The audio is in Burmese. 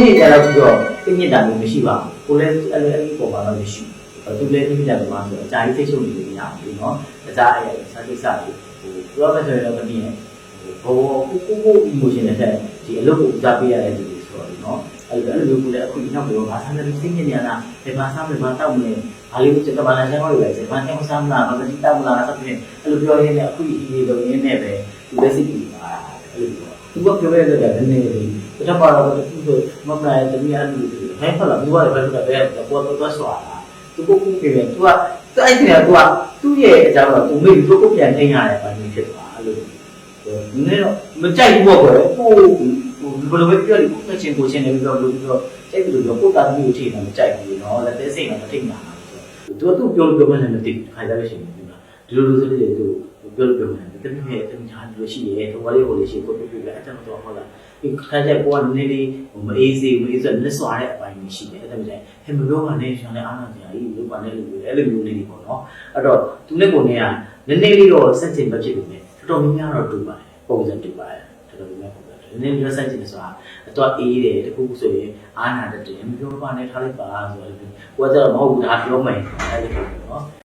ဒီကြတော့ပြီးတော့ပြင်းပြတာမျိုးမရှိပါဘူးကိုလည်းအဲ့လိုအဲ့ဒီပုံမှာတော့မရှိဘူးသူလည်းပြင်းပြတာပုံမှာဆိုအကြိုက်ဖိတ်ချုပ်နေလို့မရဘူးเနာะအကြိုက်အဲ့စာကိစ္စတွေဟိုပြောမယ်ဆိုရင်တော့မမြင်ဘောကိုကိုကို emotion နဲ့ဒီအလုပ်ကိုဦးစားပေးရတဲ့လူတွေဆိုတော့เนาะအဲ့လိုအဲ့လိုမျိုးကိုလည်းအခုနောက်ပြောဘာသာနဲ့သိနေရတာဒီမှာစားမယ်ဘာတောက်မလဲဘာလို့စက်ဘာလာချောင်းတွေပဲစက်ဘာချောင်းစားမလားဘာတိတောက်မလားဆိုပြီးအဲ့လိုပြောရင်းနဲ့အခုဒီလိုလုပ်ရင်းနဲ့ပဲသူလည်းစိတ်ကြည်ပါအဲ့လိုပြောသူ ကပြောရတဲ့ကလည်းနည်းနည်းလေးတစ်ခါတော့သူကမမလာတမီးအဲ့လိုဟဲ့ဖလာဘူးရတယ်ဘယ်လိုလဲဘယ်ပေါ်တော့ဆွာတာသူကိုကူပြေတယ်သူကသူအဲ့ဒီကသူကသူ့ရဲ့အကြောင်းတော့သူမေးပြီးသူကိုပြန်ထိန်းရတယ်ဘာလို့ဖြစ်သွားအဲ့လိုနည်းတော့မကြိုက်ဘူးပေါ့ကွယ်ဟိုဟိုဘယ်လိုပဲပြောလိကိုယ်ချင်းကိုချင်းနေပြီးတော့လို့ပြီးတော့စိတ်ပြီးတော့ကိုယ်တာသမီးကိုထိတာမကြိုက်ဘူးနော်လက်သေးစိတ်ကမထိတာသူကသူ့ပြောလို့ပြောမှလည်းမသိဘူးခါကြလို့ရှိရင် ဒီလိုလိုဆိုလို့သူပြောလို့ပြောမှလည်းတမီးရဲ့တမီးဟာဒီလိုရှိရဲတော့လေးဟိုလေးရှိကိုပြပြအဲ့ဒါတော့ဟုတ်လားဒီခါကြကိုကနည်းနည်းမအေးစေးမအေးစေးလက်စွာတဲ့အပိုင်းမျိုးရှိတယ်အဲ့ဒါမျိုးဟဲ့မပြောပါနဲ့ရှင်လည်းအားနာကြကြီးလို့ပါနဲ့လို့အဲ့လိုမျိုးလေးတွေပေါ့နော်အဲ့တော့သူနဲ့ကိုနေကနည်းနည်းလေးတော့စက်ချင်မဖြစ်ဘူးနဲ့တော်တော်များများတော့တူပါတယ်ပုံစံတူပါတယ်တော်တော်များများပုံစံနည်းနည်းပြောဆိုင်ချင်တယ်ဆိုတာအတော့အေးတယ်တခုခုဆိုရင်အာနာတတ်တယ်မပြောပါနဲ့ထားလိုက်ပါဆိုတော့ကိုကကျတော့မဟုတ်ဘူးဒါပြောမယ်အဲ့လိုမျိုးနော်